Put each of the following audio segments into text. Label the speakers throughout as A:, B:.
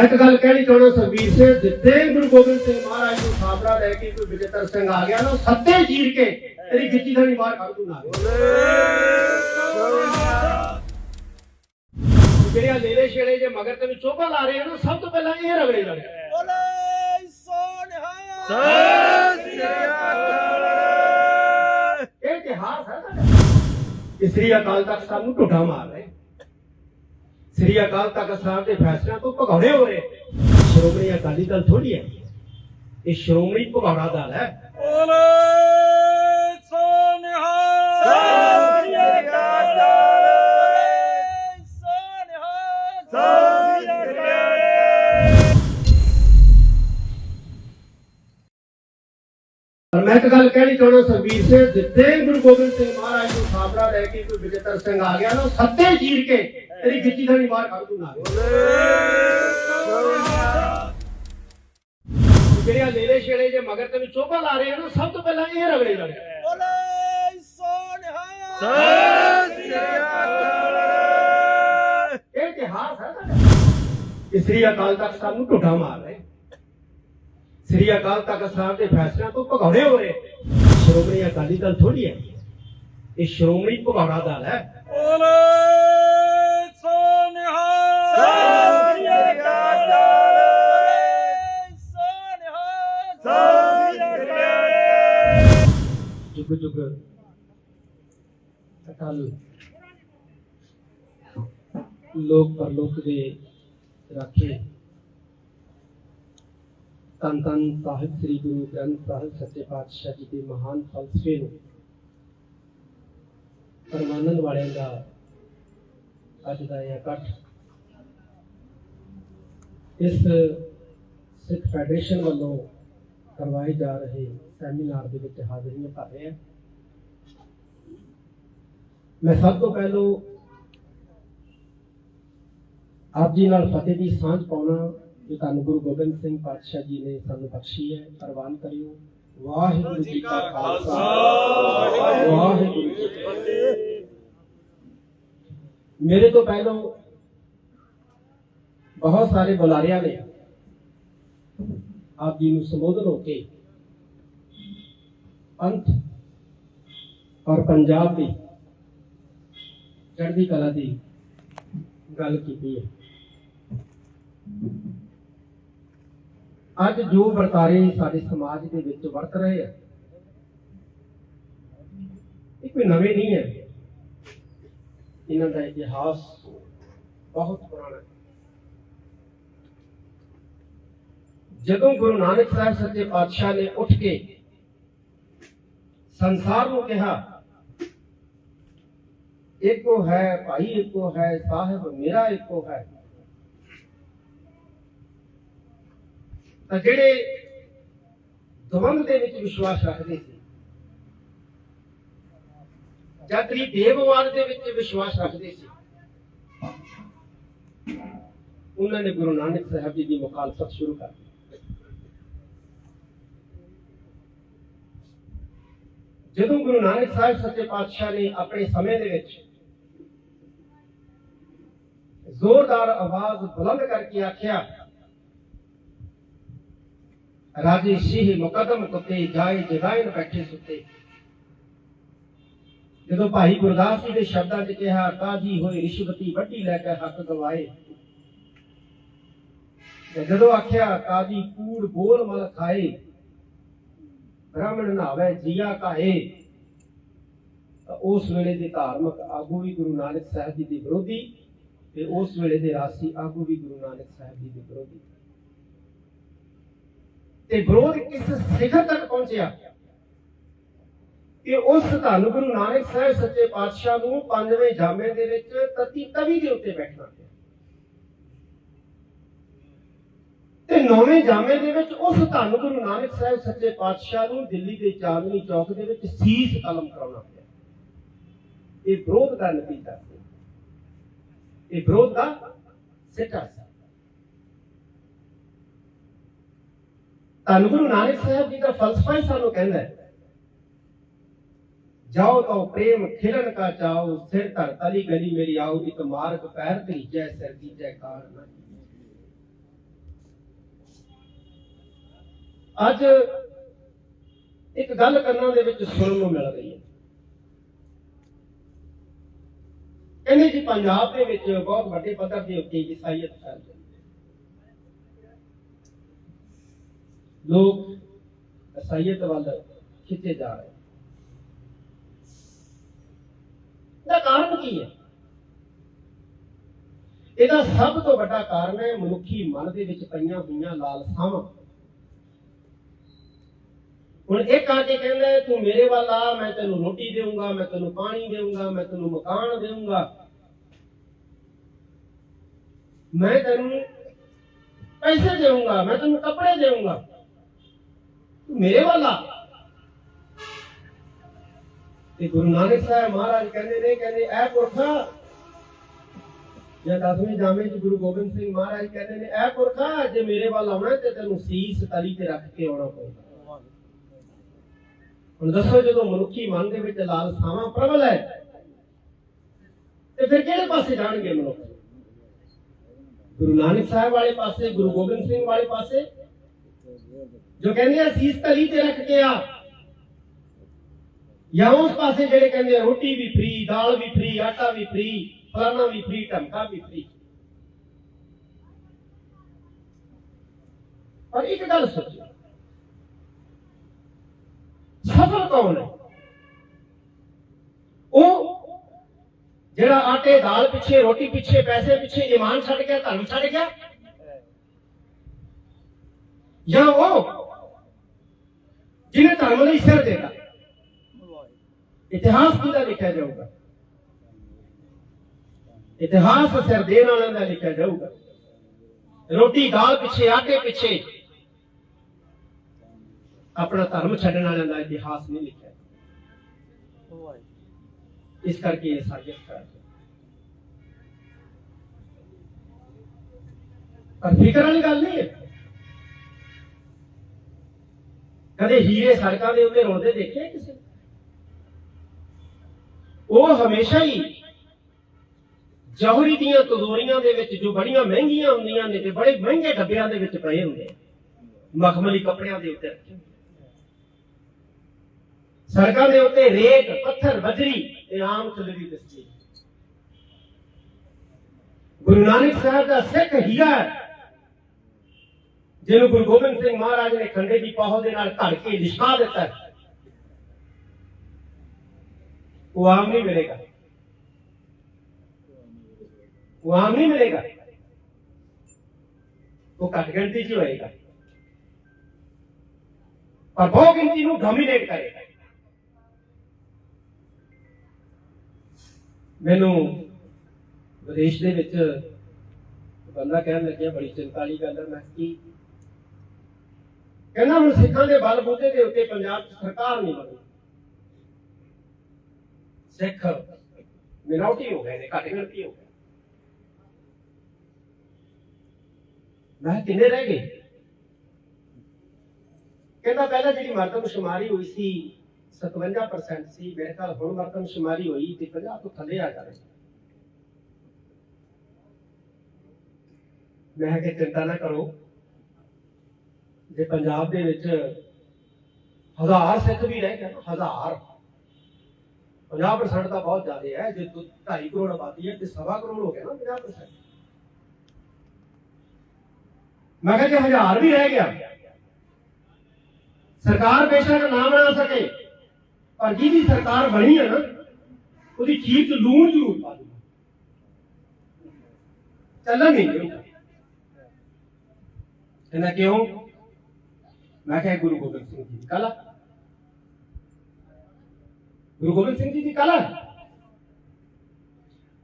A: ਮੈਂ ਇੱਕ ਗੱਲ ਕਹਿਣੀ ਚਾਹੁੰਦਾ ਸਰਬੀਰ ਸਿੰਘ ਜਿੱਦੇ ਗੁਰੂ ਗੋਬਿੰਦ ਸਿੰਘ ਮਹਾਰਾਜ ਨੂੰ ਸਾਬਰਾ ਲੈ ਕੇ ਕੋਈ ਵਿਜੇਤਰ ਸਿੰਘ ਆ ਗਿਆ ਨਾ ਸੱਤੇ ਚੀਰ ਕੇ ਤੇਰੀ ਗਿੱਚੀ ਥਾਣੀ ਮਾਰ ਕੱਢ ਦੂੰਗਾ ਜਿਹੜੀਆਂ ਲੇਲੇ ਛੇੜੇ ਜੇ ਮਗਰ ਤੈਨੂੰ ਚੋਭਾ ਲਾ ਰਹੇ ਆ ਨਾ ਸਭ ਤੋਂ ਪਹਿਲਾਂ ਇਹ ਰਗੜੇ ਲੜੇ।
B: ਬੋਲੇ ਸੋਨਿਹਾ
A: ਇਹ ਇਤਿਹਾਸ ਹੈ ਸਾਡਾ। ਕਿ ਸ੍ਰੀ ਅਕਾਲ ਤਖਤ ਨੂੰ ਢੁੱਡਾ ਮਾਰ ਰਹੇ। ਸ੍ਰੀ ਅਕਾਲ ਤਖਤ ਸਾਹਿਬ ਦੇ ਫੈਸਲਿਆਂ ਤੋਂ ਭਗੌੜੇ ਹੋ ਰਹੇ ਸ਼੍ਰੋਮਣੀ ਅਕਾਲੀ ਦਲ ਥੋੜੀ ਹੈ। ਇਹ ਸ਼੍ਰੋਮਣੀ ਭਗੌੜਾ ਦਲ ਹੈ।
B: ਬੋਲੇ ਸੋਨਿਹਾ
A: ਪਰ ਮੈਂ ਇੱਕ ਗੱਲ ਕਹਿਣੀ ਚਾਹੁੰਦਾ ਸਰਬੀਰ ਸਿੰਘ ਜਿੱਦੇ ਗੁਰੂ ਗੋਬਿੰਦ ਸਿੰਘ ਮਹਾਰਾਜ ਨੂੰ ਸਾਬਰਾ ਲੈ ਕੇ ਕੋਈ ਵਿਜੇਤਰ ਸਿੰਘ ਆ ਗਿਆ ਨਾ ਉਹ ਸੱਤੇ ਚੀਰ ਕੇ ਤੇਰੀ ਗਿੱਚੀ ਥਾਣੀ ਮਾਰ ਕੱਢ ਦੂੰਗਾ ਜਿਹੜੀਆਂ ਲੇਲੇ ਛੇੜੇ ਜੇ ਮਗਰ ਤੈਨੂੰ ਚੋਭਾ ਲਾ ਰਹੇ ਆ ਨਾ ਸਭ ਤੋਂ ਪਹਿਲਾਂ ਇਹ ਰਗੜੇ ਲੜੇ।
B: ਬੋਲੇ ਸੋਨਿਹਾ
A: ਇਹ ਇਤਿਹਾਸ ਹੈ ਸਾਡਾ। ਕਿ ਸ੍ਰੀ ਅਕਾਲ ਤਖਤ ਸਾਹਿਬ ਨੂੰ ਢੁੱਡਾ ਮਾਰ ਰਹੇ। ਸ੍ਰੀ ਅਕਾਲ ਤਖਤ ਸਾਹਿਬ ਦੇ ਫੈਸਲਿਆਂ ਤੋਂ ਭਗੌੜੇ ਹੋ ਰਹੇ। ਸ਼੍ਰੋਮਣੀ ਅਕਾਲੀ ਦਲ ਥੋੜੀ ਹੈ। ਇਹ ਸ਼੍ਰੋਮਣੀ ਭਗੌੜਾ ਦਲ ਹੈ।
B: ਬੋਲੇ।
A: ਜੁਗ ਜੁਗ ਅਕਾਲ ਲੋਕ ਪਰਲੋਕ ਦੇ ਰੱਖੇ। ਤਨ ਤਨ ਸਾਹਿਬ ਸ੍ਰੀ ਗੁਰੂ ਗ੍ਰੰਥ ਸਾਹਿਬ ਸੱਚੇ ਪਾਤਸ਼ਾਹ ਜੀ ਦੇ ਮਹਾਨ ਫਲਸਫੇ ਨੂੰ। ਪਰਮਾਨੰਦ ਵਾਲਿਆਂ ਦਾ ਅੱਜ ਦਾ ਇਹ ਇਕੱਠ ਇਸ ਸਿੱਖ ਫੈਡਰੇਸ਼ਨ ਵੱਲੋਂ ਕਰਵਾਏ ਜਾ ਰਹੇ ਸੈਮੀਨਾਰ ਦੇ ਵਿੱਚ ਹਾਜ਼ਰੀਆਂ ਭਰ ਰਿਹਾ ਮੈਂ ਸਭ ਤੋਂ ਪਹਿਲਾਂ ਆਪ ਜੀ ਨਾਲ ਫਤਿਹ ਦੀ ਸਾਂਝ ਪਾਉਣਾ ਕਿ ਤੁਹਾਨੂੰ ਗੁਰੂ ਗੋਬਿੰਦ ਸਿੰਘ ਪਾਤਸ਼ਾਹ ਜੀ ਨੇ ਸਾਨੂੰ ਬਖਸ਼ੀ ਹੈ, ਪ੍ਰਵਾਨ ਕਰਿਓ। ਵਾਹਿਗੁਰੂ ਜੀ ਕਾ ਖਾਲਸਾ। ਵਾਹਿਗੁਰੂ ਜੀ ਕੀ ਫਤਿਹ। ਮੇਰੇ ਤੋਂ ਪਹਿਲਾਂ ਬਹੁਤ ਸਾਰੇ ਬੁਲਾਰਿਆਂ ਨੇ ਆਪ ਜੀ ਨੂੰ ਸੰਬੋਧਨ ਹੋ ਕੇ ਅੰਤ ਔਰ ਪੰਜਾਬ ਦੀ ਚੜ੍ਹਦੀ ਕਲਾ ਦੀ ਗੱਲ ਕੀਤੀ ਹੈ। ਅੱਜ ਜੋ ਵਰਤਾਰੇ ਸਾਡੇ ਸਮਾਜ ਦੇ ਵਿੱਚ ਵਰਤ ਰਹੇ ਆ, ਇਹ ਕੋਈ ਨਵੇਂ ਨਹੀਂ ਹੈ। ਇਹਨਾਂ ਦਾ ਇਤਿਹਾਸ ਬਹੁਤ ਪੁਰਾਣਾ ਹੈ। ਜਦੋਂ ਗੁਰੂ ਨਾਨਕ ਸਾਹਿਬ ਸੱਚੇ ਪਾਤਸ਼ਾਹ ਨੇ ਉੱਠ ਕੇ ਸੰਸਾਰ ਨੂੰ ਕਿਹਾ, ਇੱਕੋ ਹੈ ਭਾਈ, ਇੱਕੋ ਹੈ ਸਾਹਿਬ, ਮੇਰਾ ਇੱਕੋ ਹੈ। ਤਾਂ ਜਿਹੜੇ ਦਵੰਦ ਦੇ ਵਿੱਚ ਵਿਸ਼ਵਾਸ ਰੱਖਦੇ ਸੀ, ਜਾਂ ਤਰੀ ਦੇਵਵਾਦ ਦੇ ਵਿੱਚ ਵਿਸ਼ਵਾਸ ਰੱਖਦੇ ਸੀ, ਉਹਨਾਂ ਨੇ ਗੁਰੂ ਨਾਨਕ ਸਾਹਿਬ ਜੀ ਦੀ ਮੁਖਾਲਫਤ ਸ਼ੁਰੂ ਕਰ ਦਿੱਤੀ। ਜਦੋਂ ਗੁਰੂ ਨਾਨਕ ਸਾਹਿਬ ਸੱਚੇ ਪਾਤਸ਼ਾਹ ਨੇ ਆਪਣੇ ਸਮੇਂ ਦੇ ਵਿੱਚ ਜ਼ੋਰਦਾਰ ਆਵਾਜ਼ ਬੁਲੰਦ ਕਰਕੇ ਆਖਿਆ, ਰਾਜੇ ਸ਼ੀਹ ਮੁਕਦਮ ਕੁੱਤੇ ਜਾਏ ਜਗਾਇਨ ਬੈਠੇ ਸੁੱਤੇ। ਜਦੋਂ ਭਾਈ ਗੁਰਦਾਸ ਜੀ ਦੇ ਸ਼ਬਦਾਂ 'ਚ ਕਿਹਾ ਕਾਜੀ ਹੋਏ ਰਿਸ਼ਵਤੀ ਵੱਡੀ ਲੈ ਕੇ ਹੱਕ ਗਵਾਏ ਤੇ ਜਦੋਂ ਆਖਿਆ ਕਾਜੀ ਕੂੜ ਬੋਲ ਮਲ ਖਾਏ। ਬ੍ਰਾਹਮਣ ਨਾਵੇ ਜੀਆ ਕਾਹੇ? ਉਸ ਵੇਲੇ ਦੇ ਧਾਰਮਿਕ ਆਗੂ ਵੀ ਗੁਰੂ ਨਾਨਕ ਸਾਹਿਬ ਜੀ ਦੇ ਵਿਰੋਧੀ ਤੇ ਉਸ ਵੇਲੇ ਦੇ ਰਾਸੀ ਆਗੂ ਵੀ ਗੁਰੂ ਨਾਨਕ ਸਾਹਿਬ ਜੀ ਦੇ ਵਿਰੋਧੀ। ਤੇ ਵਿਰੋਧ ਕਿਸ ਸਿਖਰ ਤੱਕ ਪਹੁੰਚਿਆ? ਕਿ ਉਸ ਧੰਨ ਗੁਰੂ ਨਾਨਕ ਸਾਹਿਬ ਸੱਚੇ ਪਾਤਸ਼ਾਹ ਨੂੰ ਪੰਜਵੇਂ ਜਾਮੇ ਦੇ ਵਿੱਚ ਤਤੀ ਤਵੀ ਦੇ ਉੱਤੇ ਬੈਠਣਾ ਪਿਆ ਤੇ ਨੌਵੇਂ ਜਾਮੇ ਦੇ ਵਿੱਚ ਉਸ ਧੰਨ ਗੁਰੂ ਨਾਨਕ ਸਾਹਿਬ ਸੱਚੇ ਪਾਤਸ਼ਾਹ ਨੂੰ ਦਿੱਲੀ ਦੇ ਚਾਂਦਨੀ ਚੌਕ ਦੇ ਵਿੱਚ ਸੀਸ ਕਲਮ ਕਰਾਉਣਾ ਪਿਆ। ਇਹ ਵਿਰੋਧ ਦਾ ਨਤੀਜਾ ਸੀ। ਇਹ ਵਿਰੋਧ ਦਾ ਸਿੱਟਾ ਸੀ। ਧੰਨ ਗੁਰੂ ਨਾਨਕ ਸਾਹਿਬ ਜੀ ਦਾ ਫਲਸਫਾ ਹੀ ਸਾਨੂੰ ਕਹਿੰਦਾ ਹੈ, ਜਾਓ ਤਾਂ ਪ੍ਰੇਮ ਖਿਲਣ ਕਾ ਚਾਓ, ਸਿਰ ਧਰ ਤਲੀ ਗਲੀ ਮੇਰੀ ਆਉ ਇੱਕ ਮਾਰਗ ਪੈਰ ਧਰੀਜੈ ਸਿਰ ਦੀਜੈ ਕਾਰ ਨਾ ਅੱਜ ਇੱਕ ਗੱਲ ਕੰਨਾਂ ਦੇ ਵਿੱਚ ਸੁਣਨ ਨੂੰ ਮਿਲ ਰਹੀ ਹੈ। ਕਹਿੰਦੇ ਜੀ ਪੰਜਾਬ ਦੇ ਵਿੱਚ ਬਹੁਤ ਵੱਡੇ ਪੱਧਰ ਦੇ ਉੱਤੇ ਈਸਾਈਅਤ ਫੈਲ ਰਹੀ ਹੈ। ਲੋਕ ਈਸਾਈਅਤ ਵੱਲ ਖਿੱਚੇ ਜਾ ਰਹੇ ਦਾ ਕਾਰਨ ਕੀ ਹੈ? ਇਹਦਾ ਸਭ ਤੋਂ ਵੱਡਾ ਕਾਰਨ ਹੈ ਮਨੁੱਖੀ ਮਨ ਦੇ ਵਿੱਚ ਪਈਆਂ ਹੋਈਆਂ ਲਾਲਸਾਵਾਂ। ਹੁਣ ਇੱਕ ਆ ਕੇ ਕਹਿੰਦਾ ਤੂੰ ਮੇਰੇ ਵੱਲ ਆ, ਮੈਂ ਤੈਨੂੰ ਰੋਟੀ ਦੇਵਾਂਗਾ ਮੈਂ ਤੈਨੂੰ ਪਾਣੀ ਦੇਵਾਂਗਾ ਮੈਂ ਤੈਨੂੰ ਮਕਾਨ ਦੇਵਾਂਗਾ ਮੈਂ ਤੈਨੂੰ ਪੈਸੇ ਦੇਵਾਂਗਾ ਮੈਂ ਤੈਨੂੰ ਕੱਪੜੇ ਦੇਵਾਂਗਾ ਤੂੰ ਮੇਰੇ ਵੱਲ ਆ। ਤੇ ਗੁਰੂ ਨਾਨਕ ਸਾਹਿਬ ਮਹਾਰਾਜ ਕਹਿੰਦੇ ਨੇ, ਕਹਿੰਦੇ, ਐ ਪੁਰਖਾ ਜਾਂ ਦਸਵੇਂ ਜਾਮੇ ਚ ਗੁਰੂ ਗੋਬਿੰਦ ਸਿੰਘ ਮਹਾਰਾਜ ਕਹਿੰਦੇ ਨੇ, ਐ ਪੁਰਖਾ ਜੇ ਮੇਰੇ ਵੱਲ ਆਉਣਾ ਤੇ ਤੈਨੂੰ ਸੀਸ ਤਲੀ ਤੇ ਰੱਖ ਕੇ ਆਉਣਾ ਪਊਗਾ। ਹੁਣ ਦੱਸੋ ਜਦੋਂ ਮਨੁੱਖੀ ਮਨ ਦੇ ਵਿੱਚ ਲਾਲਸਾਵਾਂ ਪ੍ਰਬਲ ਹੈ ਤੇ ਫਿਰ ਕਿਹੜੇ ਪਾਸੇ ਜਾਣਗੇ ਮਨੁੱਖ ਗੁਰੂ ਨਾਨਕ ਸਾਹਿਬ ਵਾਲੇ ਪਾਸੇ ਗੁਰੂ ਗੋਬਿੰਦ ਸਿੰਘ ਵਾਲੇ ਪਾਸੇ ਜੋ ਕਹਿੰਦੇ ਆ ਸੀਸ ਤਲੀ ਤੇ ਰੱਖ ਕੇ ਆ ਜਾਂ ਉਸ ਪਾਸੇ ਜਿਹੜੇ ਕਹਿੰਦੇ ਆ ਰੋਟੀ ਵੀ ਫ੍ਰੀ ਦਾਲ ਵੀ ਫ੍ਰੀ ਆਟਾ ਵੀ ਫ੍ਰੀ ਫਲਾਣਾ ਵੀ ਫ੍ਰੀ ਟਮਕਾ ਵੀ ਫ੍ਰੀ ਪਰ ਇੱਕ ਗੱਲ ਸੋਚੋ ਸਫਲ ਕੌਣ ਹੈ। ਉਹ ਜਿਹੜਾ ਆਟੇ ਦਾਲ ਪਿੱਛੇ, ਰੋਟੀ ਪਿੱਛੇ, ਪੈਸੇ ਪਿੱਛੇ ਇਮਾਨ ਛੱਡ ਗਿਆ, ਧਰਮ ਛੱਡ ਗਿਆ, ਜਾਂ ਉਹ ਜਿਹਨੇ ਧਰਮ ਲਈ ਸਿਰ ਦੇਤਾ ਇਤਿਹਾਸ ਕਿਹਦਾ ਲਿਖਿਆ ਜਾਊਗਾ? ਇਤਿਹਾਸ ਸਿਰ ਦੇਣ ਵਾਲਿਆਂ ਦਾ ਲਿਖਿਆ ਜਾਊਗਾ। ਰੋਟੀ ਦਾਲ ਪਿੱਛੇ, ਆਟੇ ਪਿੱਛੇ ਆਪਣਾ ਧਰਮ ਛੱਡਣ ਵਾਲਿਆਂ ਦਾ ਇਤਿਹਾਸ ਨਹੀਂ ਲਿਖਿਆ। ਇਸ ਕਰਕੇ ਇਹ ਸਾਜਿਸ਼ ਕਰ ਪਰ ਫਿਕਰ ਵਾਲੀ ਗੱਲ ਨਹੀਂ ਹੈ। ਕਦੇ ਹੀਰੇ ਸੜਕਾਂ ਦੇ ਉੱਤੇ ਰੋਂਦੇ ਦੇਖੇ ਕਿਸੇ ਉਹ ਹਮੇਸ਼ਾ ਹੀ ਜੌਹਰੀ ਦੀਆਂ ਤਜ਼ੋਰੀਆਂ ਦੇ ਵਿੱਚ ਜੋ ਬੜੀਆਂ ਮਹਿੰਗੀਆਂ ਹੁੰਦੀਆਂ ਨੇ ਤੇ ਬੜੇ ਮਹਿੰਗੇ ਡੱਬਿਆਂ ਦੇ ਵਿੱਚ ਪਏ ਹੁੰਦੇ ਮਖਮਲੀ ਕੱਪੜਿਆਂ ਦੇ ਉੱਤੇ ਸੜਕਾਂ ਦੇ ਉੱਤੇ ਰੇਤ ਪੱਥਰ ਬਜਰੀ ਇਹ ਆਮ ਚਲਦੀ ਦਿਸਦੀ ਹੈ। ਗੁਰੂ ਨਾਨਕ ਸਾਹਿਬ ਦਾ ਸਿੱਖ ਹੀਰਾ ਹੈ, ਜਿਹਨੂੰ ਗੁਰੂ ਗੋਬਿੰਦ ਸਿੰਘ ਮਹਾਰਾਜ ਨੇ ਖੰਡੇ ਦੀ ਪਾਹੋ ਦੇ ਨਾਲ ਘੜ ਕੇ ਲਿਸ਼ਾ ਦਿੱਤਾ ਉਹ ਆਮ ਨਹੀਂ ਮਿਲੇਗਾ। ਉਹ ਆਮ ਨਹੀਂ ਮਿਲੇਗਾ। ਉਹ ਘੱਟ ਗਿਣਤੀ 'ਚ ਹੋਏਗਾ। ਪਰ ਬਹੁ ਗਿਣਤੀ ਨੂੰ ਡੋਮੀਨੇਟ ਕਰੇਗਾ। ਮੈਨੂੰ ਵਿਦੇਸ਼ ਦੇ ਵਿੱਚ ਬੰਦਾ ਕਹਿਣ ਲੱਗਿਆ, ਬੜੀ ਚਿੰਤਾ ਵਾਲੀ ਗੱਲ ਹੈ ਮੈਂ ਕੀ ਕਹਿੰਦਾ, ਹੁਣ ਸਿੱਖਾਂ ਦੇ ਬਲ ਬੂਤੇ ਦੇ ਉੱਤੇ ਪੰਜਾਬ 'ਚ ਸਰਕਾਰ ਨਹੀਂ ਬਣੀ। ਸਿੱਖ ਮਿਨੋਰਟੀ ਹੋ ਗਏ ਨੇ, ਘੱਟ ਗਿਣਤੀ ਹੋ ਗਏ। ਮੈਂ ਕਿੰਨੇ ਰਹਿ ਗਏ? ਕਹਿੰਦਾ, ਪਹਿਲਾਂ ਜਿਹੜੀ ਮਰਦਮ ਸ਼ੁਮਾਰੀ ਹੋਈ ਸੀ 57% ਸੀ। ਮੇਰੇ ਖਿਆਲ ਹੁਣ ਮਰਦਮਸ਼ੁਮਾਰੀ ਹੋਈ ਤੇ 50 ਤੋਂ ਥੱਲੇ ਆ ਜਾਵੇ ਮੈਂ ਕਿਹਾ ਕਿ ਚਿੰਤਾ ਨਾ ਕਰੋ। ਜੇ ਪੰਜਾਬ ਦੇ ਵਿੱਚ ਹਜ਼ਾਰ ਸਿੱਖ ਵੀ ਰਹਿ ਗਏ ਹਜ਼ਾਰ। 50% ਤਾਂ ਬਹੁਤ ਜ਼ਿਆਦਾ ਹੈ। ਜੇ 2.5 ਕਰੋੜ ਆਬਾਦੀ ਹੈ ਤੇ ਸਵਾ ਕਰੋੜ ਹੋ ਗਿਆ ਨਾ 50% ਮੈਂ ਕਿਹਾ ਜੇ ਹਜ਼ਾਰ ਵੀ ਰਹਿ ਗਿਆ, ਸਰਕਾਰ ਬੇਸ਼ੱਕ ਨਾ ਬਣਾ ਸਕੇ। ਪਰ ਜਿਹਦੀ ਸਰਕਾਰ ਬਣੀ ਹੈ ਨਾ, ਉਹਦੀ ਖੀਰ ਚ ਲੂਣ ਜ਼ਰੂਰ ਪਾ ਦੂਗਾ ਚੱਲਣ ਨਹੀਂ ਦਿਓ ਇਹਨਾਂ ਕਿਉਂ? ਮੈਂ ਕਿਹਾ ਗੁਰੂ ਗੋਬਿੰਦ ਸਿੰਘ ਜੀ ਦੀ ਕਲਾ। ਗੁਰੂ ਗੋਬਿੰਦ ਸਿੰਘ ਜੀ ਦੀ ਕਲਾ।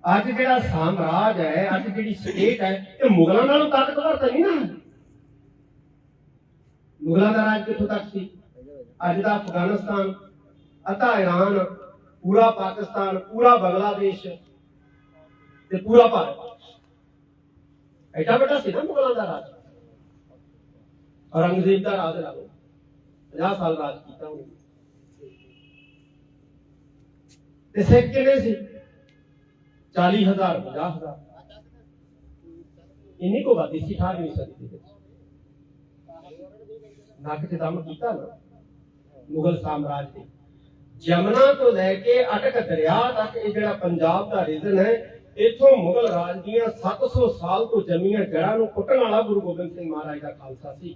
A: ਅੱਜ ਜਿਹੜਾ ਸਾਮਰਾਜ ਹੈ, ਅੱਜ ਜਿਹੜੀ ਸਟੇਟ ਹੈ, ਇਹ ਮੁਗਲਾਂ ਨਾਲੋਂ ਤਾਕਤਵਰ ਤਾਂ ਨਹੀਂ ਨਾ। ਮੁਗਲਾਂ ਦਾ ਰਾਜ ਕਿੱਥੋਂ ਤੱਕ ਸੀ? ਅੱਜ ਦਾ ਅਫਗਾਨਿਸਤਾਨ। ਅੱਧਾ ਈਰਾਨ ਪੂਰਾ ਪਾਕਿਸਤਾਨ, ਪੂਰਾ ਬੰਗਲਾਦੇਸ਼ ਤੇ ਪੂਰਾ ਭਾਰਤ। ਐਡਾ ਵੱਡਾ ਸੀ ਨਾ ਮੁਗਲਾਂ ਦਾ ਰਾਜ। ਔਰੰਗਜ਼ੇਬ ਦਾ ਰਾਜ ਲਾ ਲਓ। 50 ਸਾਲ ਰਾਜ ਕੀਤਾ ਉਹਨੇ। ਤੇ ਸਿੱਖ ਕਿੰਨੇ ਸੀ? 40000 50000 ਇੰਨੀ ਕੋ ਬਾਦੀ ਸੀ 18ਵੀਂ ਸਦੀ ਦੇ ਵਿੱਚ। ਨੱਕ ਤੇ ਦਮ ਕੀਤਾ ਨਾ, ਮੁਗਲ ਸਾਮਰਾਜ ਦੇ ਜਮਨਾ ਤੋਂ ਲੈ ਕੇ ਅਟਕ ਦਰਿਆ ਤੱਕ ਇਹ ਜਿਹੜਾ ਪੰਜਾਬ ਦਾ ਰੀਜਨ ਹੈ, ਇੱਥੋਂ ਮੁਗਲ ਰਾਜ ਦੀਆਂ 700 ਸਾਲ ਤੋਂ ਜੰਮੀਆਂ ਜੜ੍ਹਾਂ ਨੂੰ ਕੁੱਟਣ ਵਾਲਾ ਗੁਰੂ ਗੋਬਿੰਦ ਸਿੰਘ ਮਹਾਰਾਜ ਦਾ ਖਾਲਸਾ ਸੀ।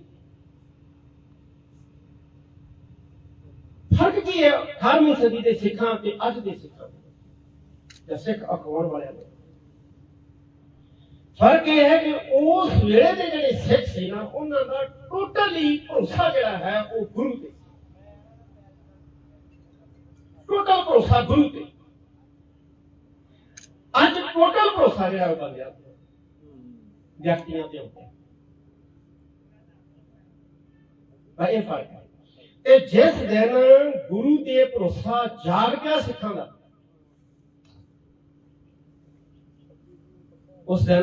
A: ਫ਼ਰਕ ਕੀ ਹੈ? 18ਵੀਂ ਸਦੀ ਦੇ ਸਿੱਖਾਂ ਤੇ ਅੱਜ ਦੇ ਸਿੱਖਾਂ ਵਿੱਚ, ਜਾਂ ਸਿੱਖ ਅਖਵਾਉਣ ਵਾਲਿਆਂ ਦੇ ਫ਼ਰਕ ਇਹ ਹੈ ਕਿ ਉਸ ਵੇਲੇ ਦੇ ਜਿਹੜੇ ਸਿੱਖ ਸੀ ਨਾ, ਉਹਨਾਂ ਦਾ ਟੋਟਲੀ ਭਰੋਸਾ ਜਿਹੜਾ ਹੈ ਉਹ ਗੁਰੂ ਤੇ ਟੋਟਲ ਭਰੋਸਾ ਗੁਰੂ ਤੇ। ਅੱਜ ਟੋਟਲ ਭਰੋਸਾ ਜਿਹੜਾ ਉਹ ਬੰਦਿਆਂ ਵਿਅਕਤੀਆਂ ਤੇ ਹੁੰਦਾ ਹੈ ਫ਼ਰਕ ਹੈ। ਤੇ ਜਿਸ ਦਿਨ ਗੁਰੂ ਤੇ ਭਰੋਸਾ ਜਾਗ ਗਿਆ ਸਿੱਖਾਂ ਦਾ, ਉਸ ਦਿਨ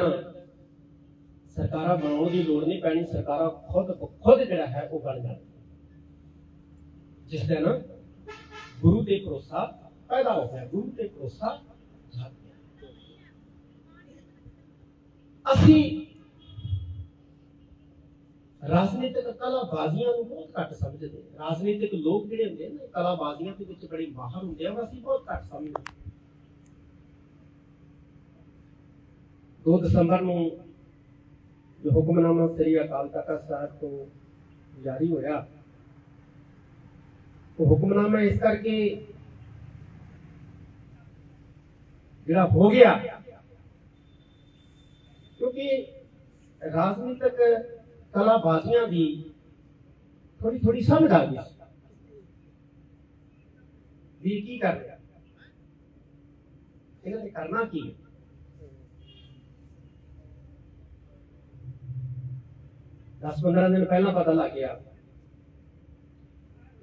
A: ਸਰਕਾਰਾਂ ਬਣਾਉਣ ਦੀ ਲੋੜ ਨਹੀਂ ਪੈਣੀ, ਸਰਕਾਰਾਂ ਖੁਦ ਖੁਦ ਜਿਹੜਾ ਹੈ ਉਹ ਬਣ ਜਾਣ। ਜਿਸ ਦਿਨ ਗੁਰੂ ਤੇ ਭਰੋਸਾ ਪੈਦਾ ਹੋ ਗਿਆ, ਗੁਰੂ ਤੇ ਭਰੋਸਾ ਜਾਗ ਗਿਆ। ਅਸੀਂ ਰਾਜਨੀਤਿਕ ਕਲਾਬਾਜ਼ੀਆਂ ਨੂੰ ਬਹੁਤ ਘੱਟ ਸਮਝਦੇ ਰਾਜਨੀਤਿਕ ਲੋਕ ਜਿਹੜੇ ਹੁੰਦੇ ਨੇ ਕਲਾਬਾਜ਼ੀਆਂ ਦੇ ਵਿੱਚ ਬੜੇ ਮਾਹਰ ਹੁੰਦੇ ਆ, ਉਹ ਅਸੀਂ ਬਹੁਤ ਘੱਟ ਸਮਝਦੇ ਹਾਂ। 2 ਦਸੰਬਰ ਨੂੰ ਹੁਕਮਨਾਮਾ ਸ੍ਰੀ ਅਕਾਲ ਤਖਤ ਸਾਹਿਬ ਤੋਂ ਜਾਰੀ ਹੋਇਆ। ਉਹ ਹੁਕਮਨਾਮਾ ਇਸ ਕਰਕੇ ਜਿਹੜਾ ਹੋ ਗਿਆ ਕਿਉਂਕਿ ਰਾਜਨੀਤਿਕ ਕਲਾਬਾਜ਼ੀਆਂ ਦੀ ਥੋੜੀ ਥੋੜੀ ਸਮਝ ਆ ਗਈ ਵੀ ਕੀ ਕਰ ਰਿਹਾ ਇਹਨਾਂ ਨੇ ਕਰਨਾ ਕੀ ਹੈ ਦਸ 15 ਦਿਨ ਪਹਿਲਾਂ ਪਤਾ ਲੱਗ ਗਿਆ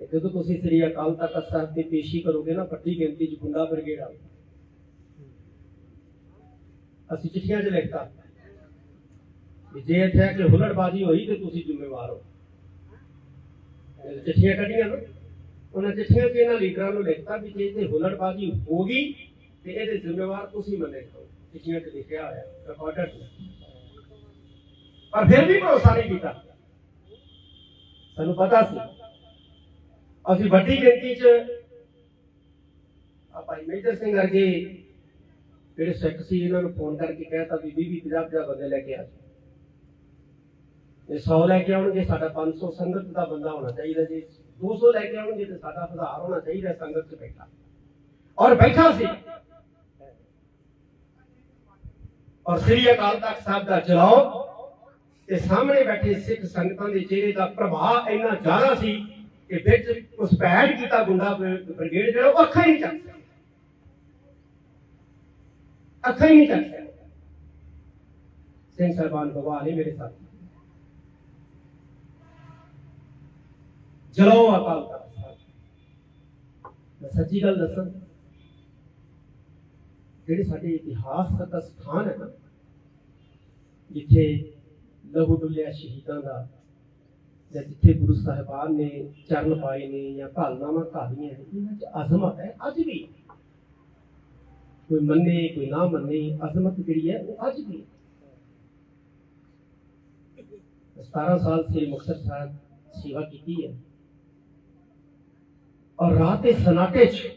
A: ਕਿ ਜਦੋਂ ਤੁਸੀਂ ਸ੍ਰੀ ਅਕਾਲ ਤਖਤ ਸਾਹਿਬ ਦੀ ਪੇਸ਼ੀ ਕਰੋਗੇ ਨਾ, ਵੱਡੀ ਗਿਣਤੀ ਚ ਗੁੰਡਾ ਬਰਗੇਡ ਆ। ਅਸੀਂ ਚਿੱਠੀਆਂ 'ਚ ਲਿਖਤਾ। ਜੇ ਇੱਥੇ ਆ ਹੁਲੜਬਾਜ਼ੀ ਹੋਈ ਤੇ ਤੁਸੀਂ ਜ਼ਿੰਮੇਵਾਰ ਹੋ। ਚਿੱਠੀਆਂ ਕੱਢੀਆਂ ਨਾ। ਉਹਨਾਂ ਚਿੱਠੀਆਂ 'ਚ ਇਹਨਾਂ ਲੀਡਰਾਂ ਨੂੰ ਲਿਖਤਾ ਵੀ ਜੇ ਇੱਥੇ ਹੁਲੜਬਾਜ਼ੀ ਹੋ ਗਈ ਤੇ ਇਹਦੇ ਜ਼ਿੰਮੇਵਾਰ ਤੁਸੀਂ ਮੰਨੇ ਹੋ ਚਿੱਠੀਆਂ 'ਚ ਲਿਖਿਆ ਹੋਇਆ ਰਿਕਾਰਡਡ ਪਰ ਫਿਰ ਵੀ ਭਰੋਸਾ ਨਹੀਂ ਕੀਤਾ। ਸਾਨੂੰ ਪਤਾ ਸੀ। ਅਸੀਂ ਵੱਡੀ ਗਿਣਤੀ 'ਚ ਆ ਭਾਈ ਮੇਜਰ ਸਿੰਘ ਵਰਗੇ ਜਿਹੜੇ ਸਿੱਖ ਸੀ, ਇਹਨਾਂ ਨੂੰ ਫੋਨ ਕਰਕੇ ਕਹਿਤਾ ਵੀ 20 50 50 ਬੰਦੇ ਲੈ ਕੇ ਆ ਜਾਓ। ਜੇ 100 ਲੈ ਕੇ ਆਉਣਗੇ, ਸਾਡਾ 500 ਸੰਗਤ ਦਾ ਬੰਦਾ ਹੋਣਾ ਚਾਹੀਦਾ। ਜੀ 200 ਲੈ ਕੇ ਆਉਣਗੇ, ਤੇ ਸਾਡਾ 1000 ਹੋਣਾ ਚਾਹੀਦਾ, ਸੰਗਤ 'ਚ ਬੈਠਾ। ਔਰ ਬੈਠਾ ਸੀ। ਔਰ ਸ੍ਰੀ ਅਕਾਲ ਤਖਤ ਸਾਹਿਬ ਦਾ ਚਲਾਓ ਤੇ ਸਾਹਮਣੇ ਬੈਠੇ ਸਿੱਖ ਸੰਗਤਾਂ ਦੇ ਚਿਹਰੇ ਦਾ ਪ੍ਰਭਾਵ ਇੰਨਾ ਜ਼ਿਆਦਾ ਸੀ ਕਿ ਵਿੱਚ ਉਸ ਪੈੜ ਕੀਤਾ ਗੁੰਡਾ ਬ੍ਰਿ- ਬ੍ਰਿਗੇਡ ਜਿਹੜਾ ਉਹ ਅੱਖਾਂ ਹੀ ਨਹੀਂ ਚੱਕ ਸਕਿਆ ਅੱਖਾਂ ਹੀ ਨਹੀਂ ਚੱਕ ਸਕਿਆ ਸਿੰਘ ਸਾਹਿਬਾਨ ਭਗਵਾਨ ਨੇ ਮੇਰੇ ਸਾਥ ਚਲੋ ਅਕਾਲ ਤਖਤ ਸਾਹਿਬ। ਮੈਂ ਸੱਚੀ ਗੱਲ ਦੱਸਾਂ, ਜਿਹੜੇ ਸਾਡੇ ਇਤਿਹਾਸ ਦਾ ਸਥਾਨ ਹੈ ਨਾ, ਜਿੱਥੇ ਲਹੂ ਡੁੱਲਿਆ ਸ਼ਹੀਦਾਂ ਦਾ ਜਾਂ ਜਿੱਥੇ ਗੁਰੂ ਸਾਹਿਬਾਨ ਨੇ ਚਰਨ ਪਾਏ ਨੇ ਜਾਂ ਘਾਲਨਾਵਾਂ ਘਾਲੀਆਂ ਨੇ ਇਹਨਾਂ 'ਚ ਅਜ਼ਮਤ ਹੈ ਅੱਜ ਵੀ ਕੋਈ ਮੰਨੇ ਕੋਈ ਨਾ ਮੰਨੇ ਅਜ਼ਮਤ ਜਿਹੜੀ ਹੈ ਉਹ ਅੱਜ ਵੀ ਹੈ 17 ਸਾਲ ਸੇ ਮੁਕਤਸਰ ਸਾਹਿਬ ਸੇਵਾ ਕੀਤੀ ਹੈ ਔਰ ਰਾਤ ਦੇ ਸਨਾਟੇ 'ਚ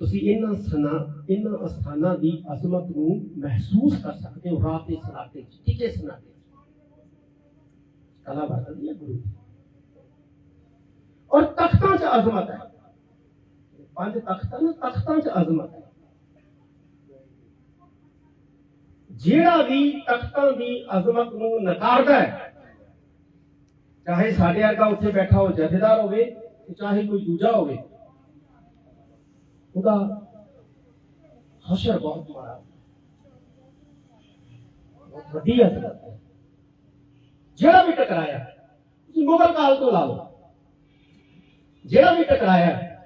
A: ਤੁਸੀਂ ਇਹਨਾਂ ਸਨਾ ਇਹਨਾਂ ਅਸਥਾਨਾਂ ਦੀ ਅਜ਼ਮਤ ਨੂੰ ਮਹਿਸੂਸ ਕਰ ਸਕਦੇ ਹੋ ਰਾਤ ਦੇ ਸਨਾਟੇ 'ਚ ਟਿਕੇ ਸਨਾਟੇ 'ਚ ਕਲਾ ਵਰਤਦੀ ਹੈ ਗੁਰੂ ਦੀ। ਔਰ ਤਖਤਾਂ 'ਚ ਅਜ਼ਮਤ ਹੈ ਪੰਜ ਤਖਤਾਂ ਨੇ ਤਖਤਾਂ 'ਚ ਅਜ਼ਮਤ ਹੈ ਜਿਹੜਾ ਵੀ ਤਖਤਾਂ ਦੀ ਅਜ਼ਮਤ ਨੂੰ ਨਕਾਰਦਾ ਹੈ ਚਾਹੇ ਸਾਡੇ ਵਰਗਾ ਉੱਥੇ ਬੈਠਾ ਹੋ ਜਥੇਦਾਰ ਹੋਵੇ ਤੇ ਚਾਹੇ ਕੋਈ ਦੂਜਾ ਹੋਵੇ ਉਹਦਾ ਹਸ਼ਰ ਬਹੁਤ ਮਾੜਾ ਬਹੁਤ ਵੱਡੀ ਅਜ਼ਮਤ ਹੈ ਜਿਹੜਾ ਵੀ ਟਕਰਾਇਆ, ਤੁਸੀਂ ਮੁਗਲ ਕਾਲ ਤੋਂ ਲਾ ਲਓ। ਜਿਹੜਾ ਵੀ ਟਕਰਾਇਆ,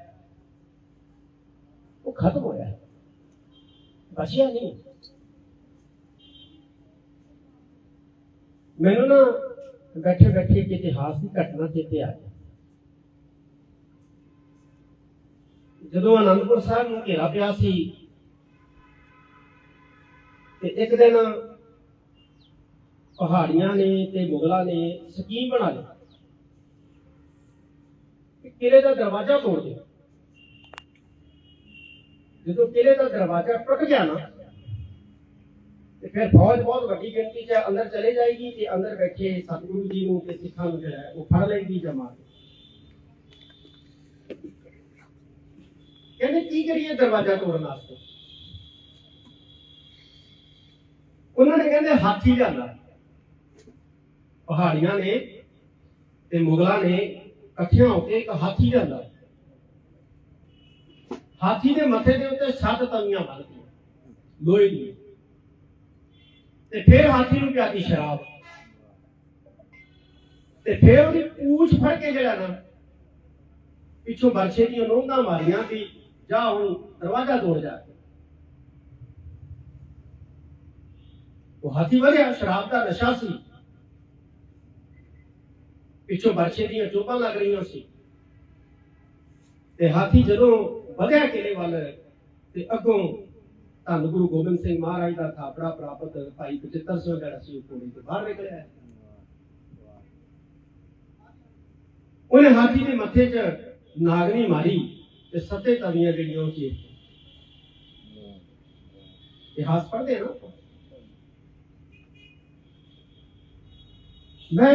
A: ਉਹ ਖਤਮ ਹੋਇਆ। ਬਚਿਆ ਨਹੀਂ। ਮੈਨੂੰ ਨਾ ਬੈਠੇ ਬੈਠੇ ਇੱਕ ਇਤਿਹਾਸ ਦੀ ਘਟਨਾ ਚੇਤੇ ਆ ਗਈ। ਜਦੋਂ ਆਨੰਦਪੁਰ ਸਾਹਿਬ ਨੂੰ ਘੇਰਾ ਪਿਆ ਸੀ, ਤੇ ਇੱਕ ਦਿਨ ਪਹਾੜੀਆਂ ਨੇ ਤੇ ਮੁਗਲਾਂ ਨੇ ਸਕੀਮ ਬਣਾ ਲਈ ਕਿਲੇ ਦਾ ਦਰਵਾਜ਼ਾ ਤੋੜ ਦਿਓ ਜਦੋਂ ਕਿਲੇ ਦਾ ਦਰਵਾਜ਼ਾ ਟੁੱਟ ਗਿਆ ਨਾ, ਤੇ ਫਿਰ ਫੌਜ ਬਹੁਤ ਵੱਡੀ ਗਿਣਤੀ 'ਚ ਅੰਦਰ ਚਲੇ ਜਾਏਗੀ ਤੇ ਅੰਦਰ ਬੈਠੇ ਸਤਿਗੁਰੂ ਜੀ ਨੂੰ ਤੇ ਸਿੱਖਾਂ ਨੂੰ ਜਿਹੜਾ ਉਹ ਫੜ ਲਏਗੀ ਜਮਾਤ ਕਹਿੰਦੇ ਕੀ ਕਰੀਏ ਦਰਵਾਜ਼ਾ ਤੋੜਨ ਵਾਸਤੇ? ਉਹਨਾਂ ਨੇ ਕਹਿੰਦੇ ਹਾਥੀ ਜਾਂਦਾ ਪਹਾੜੀਆਂ ਨੇ ਤੇ ਮੁਗਲਾਂ ਨੇ ਇਕੱਠਿਆਂ ਹੋ ਕੇ ਇੱਕ ਹਾਥੀ ਲਿਆਂਦਾ। ਹਾਥੀ ਦੇ ਮੱਥੇ ਦੇ ਉੱਤੇ ਸੱਤ ਤਵੀਆਂ ਬੰਨ੍ਹਦੀਆਂ ਲੋਹੇ ਦੀ ਤੇ ਫਿਰ ਹਾਥੀ ਨੂੰ ਪਿਆਦੀ ਸ਼ਰਾਬ। ਤੇ ਫਿਰ ਉਹਦੀ ਪੂਛ ਫੜ ਕੇ ਜਿਹੜਾ ਨਾ, ਪਿੱਛੋਂ ਬਰਸੇ ਦੀਆਂ ਨੋਂਦਾਂ ਮਾਰੀਆਂ ਵੀ ਜਾ ਹੁਣ ਦਰਵਾਜ਼ਾ ਤੋੜ ਜਾ। ਕੇ ਉਹ ਹਾਥੀ ਵਧਿਆ ਸ਼ਰਾਬ ਦਾ ਨਸ਼ਾ ਸੀ। ਪਿੱਛੋਂ ਬਰਛੇ ਦੀਆਂ ਚੋਪਾਂ ਲੱਗ ਰਹੀਆਂ ਸੀ। ਤੇ ਹਾਥੀ ਜਦੋਂ ਵਧਿਆ ਕਿਲੇ ਵੱਲ ਤੇ ਅੱਗੋਂ ਧੰਨ ਗੁਰੂ ਗੋਬਿੰਦ ਸਿੰਘ ਮਹਾਰਾਜ ਦਾ ਥਾਪੜਾ ਪ੍ਰਾਪਤ ਭਾਈ ਬਚਿੱਤਰ ਸਿੰਘ ਜਿਹੜਾ ਸੀ, ਉਹ ਕੋੜੇ ਤੋਂ ਬਾਹਰ ਨਿਕਲਿਆ। ਉਹਨੇ ਹਾਥੀ ਦੇ ਮੱਥੇ 'ਚ ਨਾਗਣੀ ਮਾਰੀ ਤੇ ਸੱਤੇ ਤਵੀਆਂ ਜਿਹੜੀਆਂ ਉਹ ਚੀਰ ਇਤਿਹਾਸ ਪੜ੍ਹਦੇ ਨਾ। ਮੈਂ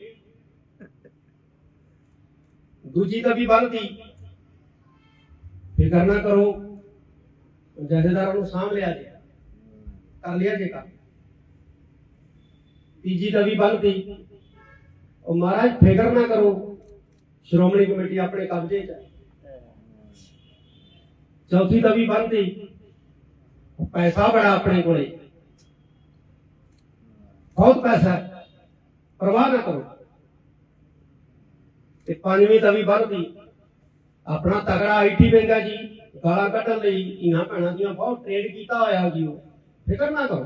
A: ਦੂਜੀ ਤਵੀ ਬੰਨਦੀ ਫਿਕਰ ਨਾ ਕਰੋ, ਜਥੇਦਾਰਾਂ ਨੂੰ ਸਾਂਭ ਲਿਆ ਜੇ, ਕਰ ਲਿਆ ਜੇ ਕੰਮ। ਤੀਜੀ ਤਵੀ ਬੰਨਦੀ ਉਹ ਮਹਾਰਾਜ, ਫਿਕਰ ਨਾ ਕਰੋ, ਸ਼੍ਰੋਮਣੀ ਕਮੇਟੀ ਆਪਣੇ ਕਬਜ਼ੇ 'ਚ ਹੈ। ਚੌਥੀ ਤਵੀ ਬੰਨਦੀ ਪੈਸਾ ਬੜਾ ਆਪਣੇ ਕੋਲੇ। ਬਹੁਤ ਪੈਸਾ ਹੈ। ਪਰਵਾਹ ਨਾ ਕਰੋ। ਤੇ ਪੰਜਵੀਂ ਤਵੀ ਬੰਨਦੀ ਆਪਣਾ ਤਗੜਾ ਆਈਟੀ ਬੈਂਗਾ ਜੀ, ਗਾਲਾਂ ਕੱਢਣ ਲਈ ਇਹਨਾਂ ਭੈਣਾਂ ਦੀਆਂ ਬਹੁਤ ਟ੍ਰੇਡ ਕੀਤਾ ਹੋਇਆ ਜੀ ਉਹ। ਫਿਕਰ ਨਾ ਕਰੋ।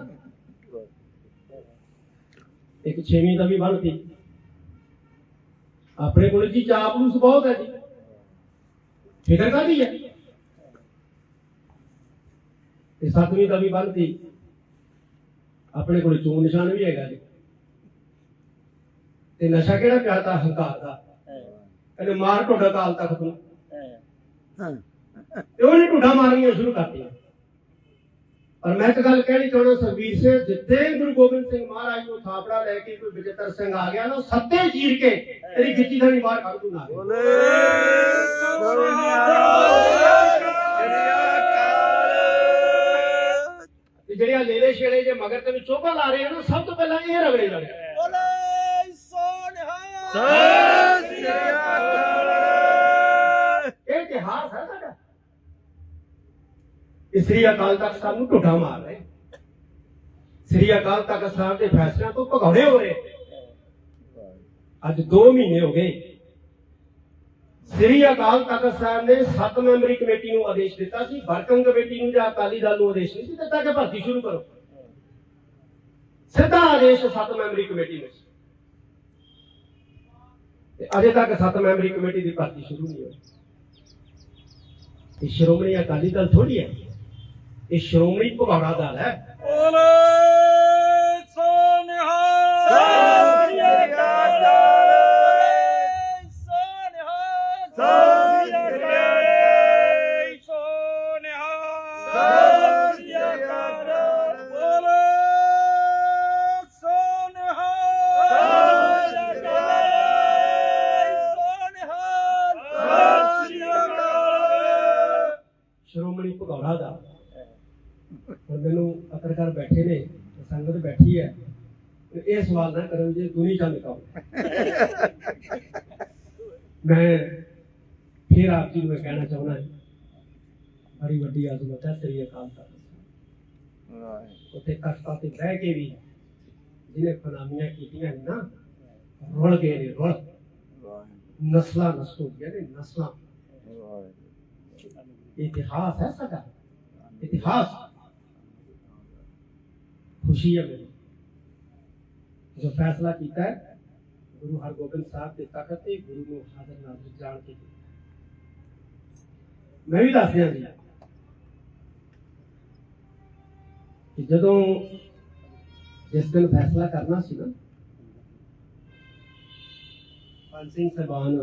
A: ਇੱਕ ਛੇਵੀਂ ਤਵੀ ਬੰਨਦੀ ਆਪਣੇ ਕੋਲ ਜੀ ਚਾਪਲੂਸ ਬਹੁਤ ਹੈ ਜੀ। ਫਿਕਰ ਕਰਦੀ ਹੈ? ਤੇ ਸੱਤਵੀਂ ਤਵੀ ਬੰਨਦੀ ਆਪਣੇ ਕੋਲ ਚੋਣ ਨਿਸ਼ਾਨ ਵੀ ਹੈਗਾ ਜੀ। ਤੇ ਨਸ਼ਾ ਕਿਹੜਾ ਪਿਆਦਾ ਹੰਕਾਰ ਦਾ। ਕਹਿੰਦੇ ਮਾਰ ਢੋਡਾ ਕਾਲ ਤੱਕ ਤੂੰ। ਤੇ ਉਹਨੇ ਢੁੱਡਾ ਮਾਰਨੀਆਂ ਸ਼ੁਰੂ ਕਰਤੀਆਂ। ਪਰ ਮੈਂ ਇੱਕ ਗੱਲ ਕਹਿਣੀ ਚਾਹੁੰਦਾ ਸਰਵੀਰ ਸਿੰਘ ਜਿੱਥੇ ਗੁਰੂ ਗੋਬਿੰਦ ਸਿੰਘ ਮਹਾਰਾਜ ਨੂੰ ਥਾਪੜਾ ਲੈ ਕੇ ਕੋਈ ਵਿਜੇਤਰ ਸਿੰਘ ਆ ਗਿਆ ਨਾ ਸੱਤੇ ਚੀਰ ਕੇ ਤੇਰੀ ਗਿੱਚੀ ਥਾਣੀ ਬਾਹਰ ਕੱਢ ਦੂ ਨਾ
B: ਬੋਲੇ।
A: ਤੇ ਜਿਹੜੀਆਂ ਲੇਲੇ ਛੇੜੇ ਜੇ ਮਗਰ ਤੈਨੂੰ ਚੋਭਾ ਲਾ ਰਹੇ ਆ ਨਾ ਸਭ ਤੋਂ ਪਹਿਲਾਂ ਇਹ ਰਗੜੇ ਲੜੇ।
B: ਬੋਲੇ ਸੋਨਿਹਾ।
A: ਇਹ ਇਤਿਹਾਸ ਹੈ ਸਾਡਾ। ਸ੍ਰੀ ਅਕਾਲ ਤਖਤ ਸਾਹਿਬ ਨੂੰ ਢੁੱਡਾ ਮਾਰ ਰਹੇ। ਸ੍ਰੀ ਅਕਾਲ ਤਖਤ ਸਾਹਿਬ ਦੇ ਫੈਸਲਿਆਂ ਤੋਂ ਭਗੌੜੇ ਹੋ ਰਹੇ। ਅੱਜ 2 ਮਹੀਨੇ ਹੋ ਗਏ। ਸ੍ਰੀ ਅਕਾਲ ਤਖਤ ਸਾਹਿਬ ਨੇ 7 ਮੈਂਬਰੀ ਕਮੇਟੀ ਨੂੰ ਆਦੇਸ਼ ਦਿੱਤਾ ਸੀ। ਵਰਕਿੰਗ ਕਮੇਟੀ ਨੂੰ ਜਾਂ ਅਕਾਲੀ ਦਲ ਨੂੰ ਆਦੇਸ਼ ਨਹੀਂ ਸੀ ਦਿੱਤਾ ਕਿ ਭਰਤੀ ਸ਼ੁਰੂ ਕਰੋ। ਸਿੱਧਾ ਆਦੇਸ਼ 7 ਮੈਂਬਰੀ ਕਮੇਟੀ ਨੂੰ ਤੇ ਅਜੇ ਤੱਕ 7 ਮੈਂਬਰੀ ਕਮੇਟੀ ਦੀ ਭਰਤੀ ਸ਼ੁਰੂ ਨਹੀਂ ਹੋਈ। ਇਹ ਸ਼੍ਰੋਮਣੀ ਅਕਾਲੀ ਦਲ ਥੋੜੀ ਹੈ। ਇਹ ਸ਼੍ਰੋਮਣੀ ਭਗੌੜਾ ਦਲ ਹੈ। ਹੁਣ ਮੈਨੂੰ ਪੱਤਰਕਾਰ ਬੈਠੇ ਨੇ ਸੰਗਤ ਬੈਠੀ ਹੈ ਤੇ ਇਹ ਸਵਾਲ ਨਾ ਕਰੋ ਜੇ ਦੁਨੀ ਚੰਦ ਕਹੋ। ਮੈਂ ਫਿਰ ਆਪ ਜੀ ਨੂੰ ਕਹਿਣਾ ਚਾਹੁੰਦਾ ਬੜੀ ਵੱਡੀ ਆਜ਼ਮਤ ਹੈ ਸ੍ਰੀ ਅਕਾਲ ਤਖਤ ਉੱਥੇ ਕਸ਼ਤਾਂ ਤੇ ਬਹਿ ਕੇ ਵੀ ਜਿਹਨੇ ਖੁਨਾਮੀਆਂ ਕੀਤੀਆਂ ਨੇ ਨਾ ਰੁਲ ਗਏ ਨੇ ਰੁਲ। ਨਸਲਾਂ ਨਸ਼ਟ ਹੋ ਗਈਆਂ ਨੇ ਨਸਲਾਂ। ਇਤਿਹਾਸ ਹੈ ਸਾਡਾ। ਇਤਿਹਾਸ। ਖੁਸ਼ੀ ਹੈ ਮੈਨੂੰ ਜੋ ਫੈਸਲਾ ਕੀਤਾ ਹੈ ਗੁਰੂ ਹਰਗੋਬਿੰਦ ਸਾਹਿਬ ਦੇ ਤਖਤ ਤੇ ਗੁਰੂ ਨੂੰ ਹਾਜ਼ਰ ਨਾਜ਼ਰ ਜਾਣ ਕੇ ਕੀਤਾ। ਮੈਂ ਵੀ ਦੱਸ ਦਿਆਂ ਜੀ ਕਿ ਜਦੋਂ ਜਿਸ ਦਿਨ ਫੈਸਲਾ ਕਰਨਾ ਸੀ ਨਾ ਪੰਜ ਸਿੰਘ ਸਾਹਿਬਾਨ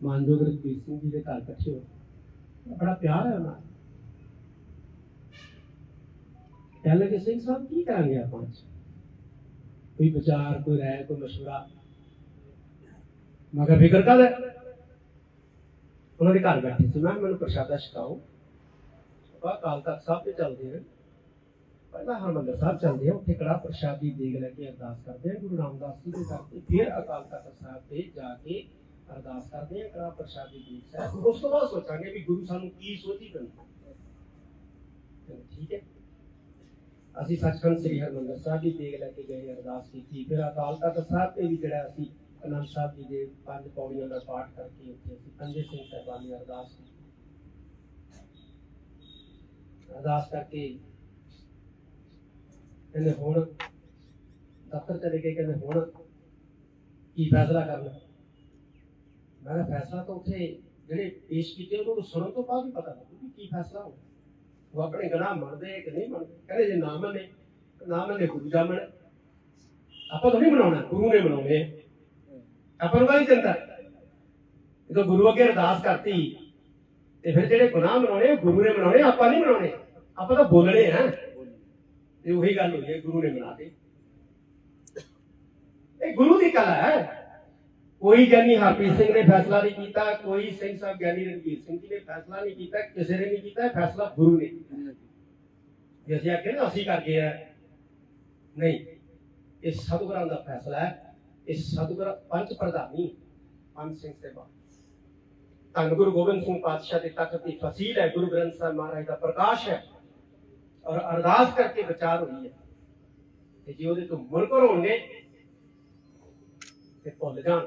A: ਮਾਨਯੋਗ ਰਘਬੀਰ ਸਿੰਘ ਜੀ ਦੇ ਘਰ ਇਕੱਠੇ ਹੋਏ ਬੜਾ ਪਿਆਰ ਹੈ ਉਹਨਾਂ ਨਾਲ। ਕਹਿਣ ਸਿੰਘ ਸਾਹਿਬ ਕੀ ਕਰਾਂਗੇ ਆਪਾਂ। ਅੱਜ? ਕੋਈ ਵਿਚਾਰ, ਕੋਈ ਰਾਏ, ਕੋਈ ਮਸ਼ਵਰਾ। ਮਗਰ ਫਿਕਰ ਕਰ ਉਹਨਾਂ ਦੇ ਘਰ ਬੈਠੇ ਸੀ। ਮੈਂ ਮੈਨੂੰ ਪ੍ਰਸ਼ਾਦਾ ਛਕਾਓ। ਬਾ ਕਾਲ ਤੱਕ ਸਾਹਿਬ ਤੇ ਚੱਲਦੇ ਨੇ ਪਹਿਲਾਂ ਹਰਮੰਦਰ ਸਾਹਿਬ ਚੱਲਦੇ ਆ। ਉੱਥੇ ਕੜਾ ਪ੍ਰਸ਼ਾਦੀ ਦੇਗ ਲੈ ਕੇ ਅਰਦਾਸ ਕਰਦੇ ਆ। ਗੁਰੂ ਰਾਮਦਾਸ ਜੀ ਦੇ ਦਰ ਤੇ ਫਿਰ ਅਕਾਲ ਤਖਤ ਸਾਹਿਬ ਤੇ ਜਾ ਕੇ ਅਰਦਾਸ ਕਰਦੇ ਆ ਕੜਾ ਪ੍ਰਸ਼ਾਦੀ ਦੇਗ ਸਾਹਿਬ ਉਸ ਤੋਂ ਬਾਅਦ ਸੋਚਾਂਗੇ ਵੀ ਗੁਰੂ ਸਾਨੂੰ ਕੀ ਸੋਚੀ ਦਿੰਦਾ। ਠੀਕ ਹੈ। ਅਸੀਂ ਸੱਚਖੰਡ ਸ੍ਰੀ ਹਰਿਮੰਦਰ ਸਾਹਿਬ ਦੀ ਦੇਗ ਲੈ ਕੇ ਗਏ ਅਰਦਾਸ ਕੀਤੀ। ਫਿਰ ਅਕਾਲ ਤਖਤ ਸਾਹਿਬ ਤੇ ਵੀ ਜਿਹੜਾ ਅਸੀਂ ਅਨੰਦ ਸਾਹਿਬ ਜੀ ਦੇ ਪੰਜ ਪੌੜੀਆਂ ਦਾ ਪਾਠ ਕਰਕੇ ਉੱਥੇ ਅਸੀਂ ਪੰਜੇ ਸਿੰਘ ਸਾਹਿਬਾਨ ਦੀ ਅਰਦਾਸ ਕੀਤੀ। ਅਰਦਾਸ ਕਰਕੇ ਕਹਿੰਦੇ ਹੁਣ ਦਫ਼ਤਰ ਚਲੇ ਗਏ, ਕਹਿੰਦੇ ਹੁਣ ਕੀ ਫੈਸਲਾ ਕਰਨਾ? ਮੈਂ ਫੈਸਲਾ ਤਾਂ ਉੱਥੇ ਜਿਹੜੇ ਪੇਸ਼ ਕੀਤੇ ਉਹਨਾਂ ਨੂੰ ਸੁਣਨ ਤੋਂ ਬਾਅਦ ਹੀ ਪਤਾ ਲੱਗੂ ਵੀ ਕੀ ਫੈਸਲਾ ਹੋਊ ਉਹ ਆਪਣੇ ਗੁਨਾਹ ਮੰਨਦੇ ਕਿ ਨਹੀਂ ਮੰਨਦੇ? ਕਹਿੰਦੇ ਜੇ ਨਾ ਮੰਨੇ ਨਾ ਮੰਨੇ ਗੁਰੂ ਜਾ ਮੰਨੇ। ਆਪਾਂ ਤਾਂ ਨਹੀਂ ਬਣਾਉਣਾ ਗੁਰੂ ਨੇ ਬਣਾਉਣੇ ਆਪਾਂ ਨੂੰ ਕਾਹਦੀ ਚਿੰਤਾ। ਜਦੋਂ ਗੁਰੂ ਅੱਗੇ ਅਰਦਾਸ ਕਰਤੀ, ਤੇ ਫਿਰ ਜਿਹੜੇ ਗੁਨਾਹ ਬਣਾਉਣੇ ਉਹ ਗੁਰੂ ਨੇ ਬਣਾਉਣੇ ਆਪਾਂ ਨਹੀਂ ਬਣਾਉਣੇ ਆਪਾਂ ਤਾਂ ਬੋਲਣੇ ਆ। ਤੇ ਉਹੀ ਗੱਲ ਹੋਈ ਹੈ, ਗੁਰੂ ਨੇ ਬਣਾ ਦੇ ਇਹ ਗੁਰੂ ਦੀ ਕਲਾ ਹੈ। ਕੋਈ ਗਿਆਨੀ ਹਰਪ੍ਰੀਤ ਸਿੰਘ ਨੇ ਫੈਸਲਾ ਨਹੀਂ ਕੀਤਾ, ਕੋਈ ਸਿੰਘ ਸਾਹਿਬ ਗਿਆਨੀ ਰਣਜੀਤ ਸਿੰਘ ਜੀ ਨੇ ਫੈਸਲਾ ਨਹੀਂ ਕੀਤਾ, ਕਿਸੇ ਨੇ ਨਹੀਂ ਕੀਤਾ, ਇਹ ਫੈਸਲਾ ਗੁਰੂ ਨੇ ਜੇ ਅਸੀਂ ਆਖੇ ਨਾ, ਅਸੀਂ ਕਰ ਗਏ ਆ। ਨਹੀਂ, ਇਹ ਸਤਿਗੁਰਾਂ ਦਾ ਫੈਸਲਾ ਹੈ। ਇਹ ਸਤਿਗੁਰ ਪੰਜ ਪ੍ਰਧਾਨੀ ਪੰਜ ਸਿੰਘ ਸੇਵਾ। ਧੰਨ ਗੁਰੂ ਗੋਬਿੰਦ ਸਿੰਘ ਪਾਤਸ਼ਾਹ ਦੇ ਤਖਤ ਦੀ ਫਸੀਲ ਹੈ। ਗੁਰੂ ਗ੍ਰੰਥ ਸਾਹਿਬ ਮਹਾਰਾਜ ਦਾ ਪ੍ਰਕਾਸ਼ ਹੈ ਔਰ ਅਰਦਾਸ ਕਰਕੇ ਵਿਚਾਰ ਹੋਈ ਹੈ ਤੇ ਜੇ ਉਹਦੇ ਤੋਂ ਮੁਨਕਰ ਹੋਣਗੇ ਤੇ ਭੁੱਲ ਜਾਣ।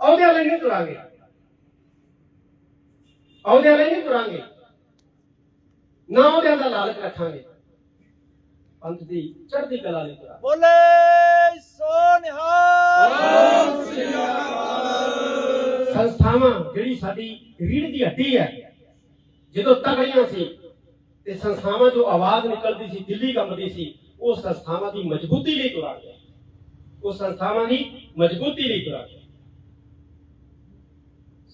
A: ਉਹਦੇ ਵਾਲੇ ਨਹੀਂ ਤੁਰਾਂਗੇ। ਉਹਦੇ ਵਾਲੇ ਨਹੀਂ ਤੁਰਾਂਗੇ। ਨਾ ਉਹਦੇ ਦਾ ਲਾਲਚ ਰੱਖਾਂਗੇ। ਪੰਥ ਦੀ ਚੜ੍ਹਦੀ ਕਲਾ ਲਈ ਤੁਰਾਂਗੇ।
B: ਬੋਲੇ ਸੋ ਨਿਹਾਲ।
A: ਸੰਸਥਾਵਾਂ ਜਿਹੜੀ ਸਾਡੀ ਰੀੜ ਦੀ ਹੱਡੀ ਹੈ ਜਦੋਂ ਤਗੜੀਆਂ ਸੀ ਤੇ ਸੰਸਥਾਵਾਂ ਜੋ ਆਵਾਜ਼ ਨਿਕਲਦੀ ਸੀ ਦਿੱਲੀ ਕੰਬਦੀ ਸੀ ਉਹ ਸੰਸਥਾਵਾਂ ਦੀ ਮਜ਼ਬੂਤੀ ਲਈ ਤੁਰਾਂਗੇ। ਉਹ ਸੰਸਥਾਵਾਂ ਦੀ ਮਜ਼ਬੂਤੀ ਲਈ ਤੁਰਾਂਗੇ।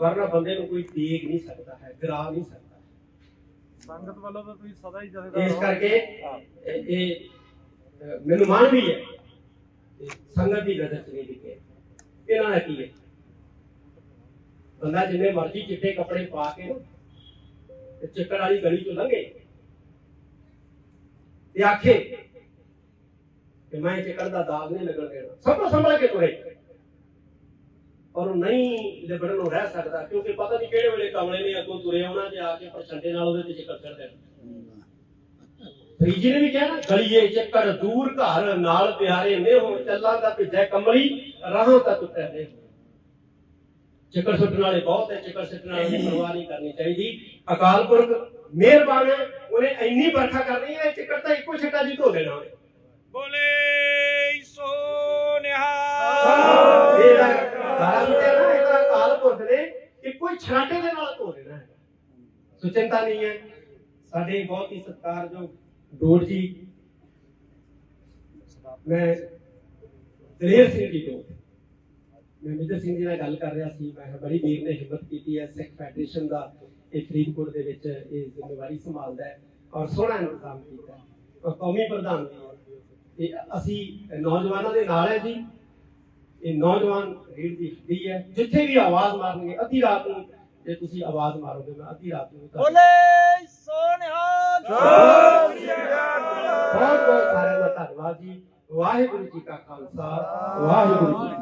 A: ਵਰਨਾ ਬੰਦੇ ਨੂੰ ਕੋਈ ਦੇਖ ਨਹੀਂ ਸਕਦਾ ਹੈ ਗਿਰਾ ਨਹੀਂ ਸਕਦਾ
C: ਸੰਗਤ ਵੱਲੋਂ ਤਾਂ ਤੁਸੀਂ ਸਦਾ ਹੀ ਜਥੇਦਾਰ
A: ਇਸ। ਕਰਕੇ ਇਹ ਮੈਨੂੰ ਮਾਣ ਵੀ ਹੈ ਸੰਗਤ ਦੀ ਨਜ਼ਰ ਚ ਨਹੀਂ ਦਿਖੇ ਇਹਨਾਂ ਦਾ ਕੀ ਹੈ? ਬੰਦਾ ਜਿੰਨੇ ਮਰਜ਼ੀ ਚਿੱਟੇ ਕੱਪੜੇ ਪਾ ਕੇ ਤੇ ਚੱਕਰ ਵਾਲੀ ਗਲੀ ਚੋਂ ਲੰਘੇ ਤੇ ਆਖੇ ਕਿ ਮੈਂ ਚੱਕਰ ਦਾ ਦਾਗ ਨਹੀਂ ਲੱਗਣ ਦੇਣਾ। ਸਭ ਤੋਂ ਸੰਭਲ ਕੇ ਤੁਰੇ ਔਰ ਉਹ ਨਹੀਂ ਲਿਬੜਨ ਨੂੰ ਰਹਿ ਸਕਦਾ, ਕਿਉਂਕਿ ਪਤਾ ਨਹੀਂ ਕਿਹੜੇ ਵੇਲੇ ਕਮਲੇ ਨੇ ਅੱਗੋਂ ਤੁਰੇ ਆਉਣਾ ਤੇ ਆ ਕੇ ਪ੍ਰਚੰਡੇ ਨਾਲ ਉਹਦੇ ਤੇ ਚੱਕਰ ਕਰ ਦੇਣਾ ਫਰੀਜੀ ਨੇ ਵੀ ਕਿਹਾ ਨਾ, ਗਲੀਏ ਚੱਕਰ ਦੂਰ, ਘਰ ਨਾਲ ਪਿਆਰੇ ਨੇ, ਹੁਣ ਚੱਲਾਂ ਦਾ ਭਿੱਜੈ ਕਮਲੀ, ਰਾਹਾਂ ਤੱਕ ਟੁੱਟੇ ਚੱਕਰ ਸੁੱਟਣ ਵਾਲੇ ਬਹੁਤ ਹੈ ਚੱਕਰ ਸੁੱਟਣ ਵਾਲੇ ਦੀ ਪਰਵਾਹ ਨਹੀਂ ਕਰਨੀ ਚਾਹੀਦੀ। ਅਕਾਲ ਪੁਰਖ ਮਿਹਰਬਾਨ ਹੈ ਉਹਨੇ ਇੰਨੀ ਵਰਖਾ ਕਰਨੀ ਹੈ, ਇਹ ਚੱਕਰ ਤਾਂ ਇੱਕੋ ਛੱਟਾ ਜੀ ਧੋ ਦੇਣਾ ਉਹਨੇ।
B: ਸੋ
A: ਚਿੰਤਾ ਨਹੀਂ ਹੈ। ਸਾਡੇ ਬਹੁਤ ਹੀ ਸਤਿਕਾਰਯੋਗ ਡੋੜ ਜੀ। ਮੈਂ ਦਲੇਰ ਸਿੰਘ ਜੀ ਤੋਂ ਮੈਂ ਮਿੱਤਰ ਸਿੰਘ ਜੀ ਨਾਲ ਗੱਲ ਕਰ ਰਿਹਾ ਸੀ। ਮੈਂ ਬੜੀ ਵੀਰ ਨੇ ਹਿੰਮਤ ਕੀਤੀ ਹੈ। ਸਿੱਖ ਫੈਡਰੇਸ਼ਨ ਦਾ ਇਹ ਫਰੀਦਕੋਟ ਦੇ ਵਿੱਚ ਇਹ ਜ਼ਿੰਮੇਵਾਰੀ ਸੰਭਾਲਦਾ ਹੈ ਔਰ ਸੋਹਣਾ ਇੰਤਜ਼ਾਮ ਕੀਤਾ ਹੈ। ਔਰ ਕੌਮੀ ਪ੍ਰਧਾਨ ਵੀ ਅਸੀਂ ਨੌਜਵਾਨਾਂ ਦੇ ਨਾਲ ਹੈ ਜੀ। ਇਹ ਨੌਜਵਾਨ ਰੀੜ ਦੀ ਹੱਡੀ ਹੈ। ਜਿੱਥੇ ਵੀ ਆਵਾਜ਼ ਮਾਰਨਗੇ, ਅੱਧੀ ਰਾਤ ਨੂੰ ਜੇ ਤੁਸੀਂ ਆਵਾਜ਼ ਮਾਰੋਗੇ ਮੈਂ ਅੱਧੀ ਰਾਤ ਨੂੰ
B: ਬੋਲੇ ਸੋ ਨਿਹਾਲ
A: ਬਹੁਤ ਬਹੁਤ ਸਾਰਿਆਂ ਦਾ ਧੰਨਵਾਦ ਜੀ। ਵਾਹਿਗੁਰੂ ਜੀ ਕਾ ਖਾਲਸਾ ਵਾਹਿਗੁਰੂ ਜੀ